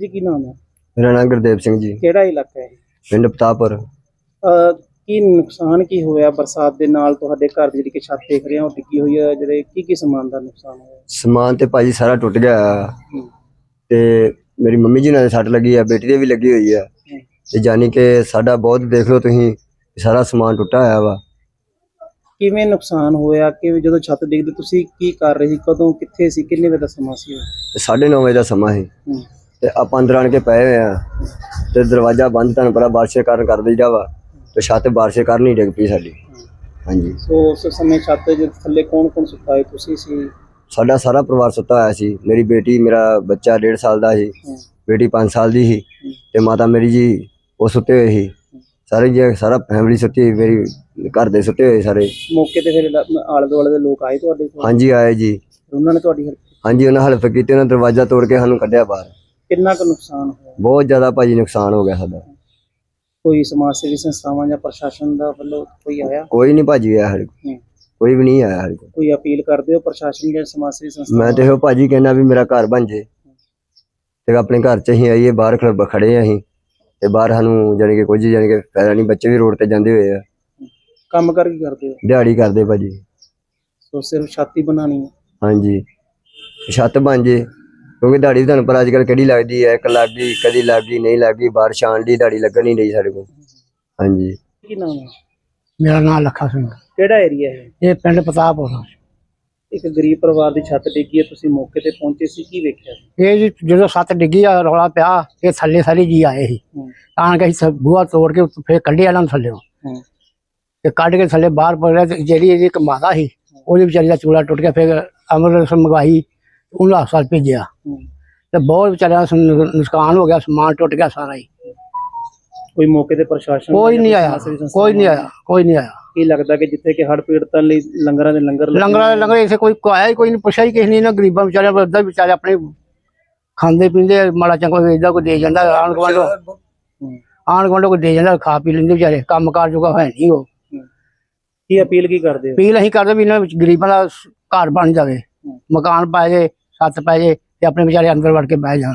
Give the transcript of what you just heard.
ਜੀ ਕੀ ਨਾਮ ਹੈ? ਮੇਰਾ ਨਾਮ ਗੁਰਦੇਵ ਸਿੰਘ ਜੀ। ਕਿਹੜਾ ਇਲਾਕਾ ਹੈ ਪਿੰਡ ਪਤਾਪੁਰ। ਅਹ ਕੀ ਨੁਕਸਾਨ ਕੀ ਹੋਇਆ ਬਰਸਾਤ ਦੇ ਨਾਲ? ਤੁਹਾਡੇ ਘਰ ਦੀ ਜਿਹੜੀ ਕਿ ਛੱਤ ਦੇਖ ਰਹੇ ਹੋ ਡਿੱਗੀ ਹੋਈ ਹੈ। ਜਿਹੜੇ ਕੀ ਕੀ ਸਮਾਨ ਦਾ ਨੁਕਸਾਨ ਹੋਇਆ? ਸਮਾਨ ਤੇ ਭਾਜੀ ਸਾਰਾ ਟੁੱਟ ਗਿਆ ਹੂੰ, ਤੇ ਮੇਰੀ ਮੰਮੀ ਜੀ ਨਾਲ ਸੱਟ ਲੱਗੀ ਆ ਬੇਟੀ ਦੇ ਵੀ ਲੱਗੀ ਹੋਈ ਆ। ਹੂੰ। ਤੇ ਜਾਨੀ ਕਿ ਸਾਡਾ ਬਹੁਤ ਦੇਖ ਲਓ ਤੁਸੀਂ ਸਾਰਾ ਸਮਾਨ ਟੁੱਟਾ ਹੋਇਆ ਵਾ। ਕਿਵੇਂ ਨੁਕਸਾਨ ਹੋਇਆ? ਕਿ ਜਦੋਂ ਛੱਤ ਡਿੱਗਦੀ ਤੁਸੀਂ ਕੀ ਕਰ ਰਹੇ ਸੀ? ਕਦੋਂ ਕਿੱਥੇ ਸੀ? ਕਿੰਨੇ ਵਜੇ ਦਾ ਸਮਾਂ ਸੀ ਉਹ? ਤੇ 9:30 ਵਜੇ ਦਾ ਸਮਾਂ ਸੀ। ਹੂੰ, ਤੇ ਆਪਾਂ ਅੰਦਰ ਆਣ ਕੇ ਪਏ ਹੋਏ ਆ ਤੇ ਦਰਵਾਜ਼ਾ ਬੰਦ ਤੁਹਾਨੂੰ ਪਤਾ ਬਾਰਿਸ਼ ਕਾਰਨ ਕਰ ਦਈਦਾ ਵਾ ਤੇ ਛੱਤ ਬਾਰਿਸ਼ ਕਾਰਨ ਹੀ ਡਿੱਗ ਪਈ ਸਾਡੀ। ਹਾਂਜੀ। ਸੋ ਉਸ ਸਮੇਂ ਛੱਤ ਦੇ ਥੱਲੇ ਕੌਣ ਕੌਣ ਸੁੱਤਾ ਹੈ ਤੁਸੀਂ ਸੀ? ਸਾਡਾ ਸਾਰਾ ਪਰਿਵਾਰ ਸੁੱਤਾ ਹੋਇਆ ਸੀ। ਮੇਰੀ ਬੇਟੀ ਮੇਰਾ ਬੱਚਾ 1.5 ਸਾਲ ਦਾ ਸੀ। ਬੇਟੀ 5 ਸਾਲ ਦੀ ਸੀ। ਤੇ ਮਾਤਾ ਮੇਰੀ ਜੀ ਉਹ ਸੁੱਤੇ ਹੋਏ ਸੀ। ਸਾਰੇ ਜੀ ਸਾਰਾ ਫੈਮਿਲੀ ਸੁੱਤੀ ਹੋਈ ਮੇਰੀ ਘਰ ਦੇ ਸੁੱਤੇ ਹੋਏ ਸਾਰੇ। ਮੌਕੇ ਤੇ ਫਿਰ ਆਲੇ ਦੁਆਲੇ ਦੇ ਲੋਕ ਆਏ ਤੁਹਾਡੇ ਕੋਲ? ਹਾਂਜੀ ਆਏ ਜੀ। ਉਹਨਾਂ ਨੇ ਤੁਹਾਡੀ? ਹਾਂਜੀ ਉਹਨਾਂ ਹੈਲਪ ਕੀਤੀ ਉਹਨਾਂ ਦਰਵਾਜ਼ਾ ਤੋੜ ਕੇ ਸਾਨੂੰ ਕੱਢਿਆ ਬਾਹਰ। ਕਿੰਨਾ ਕੁ ਨੁਕਸਾਨ ਹੋਇਆ? ਬਹੁਤ ਜ਼ਿਆਦਾ ਭਾਜੀ ਨੁਕਸਾਨ ਹੋ ਗਿਆ ਸਾਡਾ। ਕੋਈ ਸਮਾਜ ਸੇਵੀ ਸੰਸਥਾਵਾਂ ਜਾਂ ਪ੍ਰਸ਼ਾਸਨ ਦਾ ਵੱਲੋਂ ਕੋਈ ਆਇਆ? ਕੋਈ ਨਹੀਂ ਭਾਜੀ ਆਇਆ ਸਾਡੇ ਕੋਲ। ਹੂੰ। ਕੋਈ ਵੀ ਨਹੀਂ ਆਇਆ ਕੋਲ। ਕੋਈ ਅਪੀਲ ਕਰਦੇ ਹੋ ਪ੍ਰਸ਼ਾਸਨ ਜਾਂ ਸਮਾਜ ਸੇਵੀ ਸੰਸਥਾਵਾਂ ਮੈਂ ਤੇ ਇਹੋ ਭਾਜੀ ਕਹਿਣਾ ਵੀ ਮੇਰਾ ਘਰ ਬਣ ਜੇ। ਤੇ ਆਪਣੇ ਘਰ 'ਚ ਅਸੀਂ ਆਈਏ ਬਾਹਰ ਖੜ ਖੜੇ ਆ ਅਸੀਂ। ਤੇ ਬਾਹਰ ਸਾਨੂੰ ਜਾਣੀ ਕਿ ਕੁਝ ਜਾਣੀ ਕਿ ਫਾਇਦਾ ਨਹੀਂ ਬੱਚੇ ਵੀ ਰੋਡ ਤੇ ਜਾਂਦੇ ਹੋਏ ਆ। ਕੰਮ ਕਰ ਕੀ ਕਰਦੇ ਹੋ? ਦਿਹਾੜੀ ਕਰਦੇ ਭਾਜੀ। ਸੋ ਸਿਰਫ ਛਾਤੀ ਬਣਾਣੀ ਹੈ। ਹਾਂਜੀ। ਛੱਤ ਬਣ ਜੇ। ਕਿਉਂਕਿ ਦਿਹਾੜੀ ਤੁਹਾਨੂੰ ਪਤਾ ਅੱਜ ਕੱਲ੍ਹ ਕਿਹੜੀ ਲੱਗਦੀ ਹੈ ਇੱਕ ਲੱਗ ਗਈ ਕਦੀ ਲੱਗ ਗਈ ਨਹੀਂ ਲੱਗ ਗਈ ਬਾਰਿਸ਼ ਆਉਣ ਦੀ ਦਿਹਾੜੀ ਲੱਗਣ ਨਹੀਂ ਰਹੀ ਸਾਡੇ ਕੋਲ। ਹਾਂਜੀ। ਕੀ ਨਾਮ ਹੈ? ਮੇਰਾ ਨਾਮ ਲੱਖਾ ਸਿੰਘ ਕਿਹੜਾ ਏਰੀਆ ਹੈ ਇਹ? ਪਿੰਡ ਪ੍ਰਤਾਪਪੁਰ ਇੱਕ ਗਰੀਬ ਪਰਿਵਾਰ ਦੀ ਛੱਤ ਡਿੱਗੀ ਹੈ ਤੁਸੀਂ ਮੌਕੇ ਤੇ ਪਹੁੰਚੇ ਸੀ ਕੀ ਵੇਖਿਆ ਇਹ ਜੀ ਜਦੋਂ ਸੱਤ ਡਿੱਗੀ ਆ ਰੌਲਾ ਪਿਆ ਇਹ ਥੱਲੇ ਸਾਰੇ ਜੀ ਆਏ ਸੀ। ਆਣ ਕੇ ਅਸੀਂ ਸਭ ਬੂਹਾ ਤੋੜ ਕੇ ਫਿਰ ਕੱਢਿਆ ਇਹਨਾਂ ਨੂੰ ਥੱਲੇ। ਹੂੰ, ਤੇ ਕੱਢ ਕੇ ਥੱਲੇ ਬਾਹਰ ਪੜਿਆ ਤੇ ਜਿਹੜੀ ਇਹਦੀ ਇੱਕ ਮਾਤਾ ਸੀ ਉਹਦੀ ਵਿਚਾਰੀ ਦਾ ਚੂਲਾ ਟੁੱਟ ਗਿਆ ਫਿਰ ਅੰਮ੍ਰਿਤਸਰ ਮੰਗਵਾਈ। ਉਹਨੂੰ ਹਸਪਤਾਲ ਭੇਜਿਆ। ਤੇ ਬਹੁਤ ਵਿਚਾਰਿਆਂ ਦਾ ਨੁਕਸਾਨ ਹੋ ਗਿਆ ਸਮਾਨ ਟੁੱਟ ਗਿਆ ਸਾਰਾ ਹੀ। ਕੋਈ ਮੌਕੇ ਤੇ ਪ੍ਰਸ਼ਾਸਨ ਕੋਈ ਨਹੀਂ ਆਇਆ। ਕੋਈ ਨਹੀਂ ਆਇਆ ਕੋਈ ਨਹੀਂ ਆਇਆ। ਕੀ ਲੱਗਦਾ ਕਿ ਜਿੱਥੇ ਕਿ ਹੜ੍ਹ ਪੀੜਤਾਂ ਲਈ ਲੰਗਰਾਂ ਦੇ ਲੰਗਰ ਲੱਗੇ ਲੰਗਰਾਂ ਦੇ ਲੰਗਰ ਇਸੇ ਕੋਈ ਕੋਈ ਆਇਆ ਹੀ ਕੋਈ ਨਹੀਂ ਪੁੱਛਿਆ ਹੀ ਕਿਸੇ ਨੇ ਨਾ ਗਰੀਬਾਂ ਵਿਚਾਰਿਆਂ ਨੂੰ ਏਦਾਂ ਵਿਚਾਰੇ ਆਪਣੇ ਖਾਂਦੇ ਪੀਂਦੇ ਮਾੜਾ ਚੰਗਾ ਇਦਾਂ ਕੋਈ ਦੇ ਜਾਂਦਾ ਆਣ ਗਵਾਂਡੋ ਆਣ ਗਵਾਂਡੋ ਕੋਈ ਦੇ ਜਾਂਦਾ ਖਾ ਪੀ ਲੈਂਦੇ ਵਿਚਾਰੇ ਕੰਮ ਕਾਰ ਜੋਗਾ ਹੈ ਨਹੀਂ ਉਹ। ਕੀ ਅਪੀਲ ਕੀ ਕਰਦੇ ਹੋ? ਅਪੀਲ ਅਸੀਂ ਕਰਦੇ ਵੀ ਇਹਨਾਂ ਵਿੱਚ ਗਰੀਬਾਂ ਦਾ ਘਰ ਬਣ ਜਾਵੇ ਮਕਾਨ ਪਾਏ ਜੇ ਛੱਤ ਪੈ ਜੇ ਤੇ ਆਪਣੇ ਵਿਚਾਰੇ ਅੰਦਰ ਵੜ ਕੇ ਬਹਿ ਜਾਣ।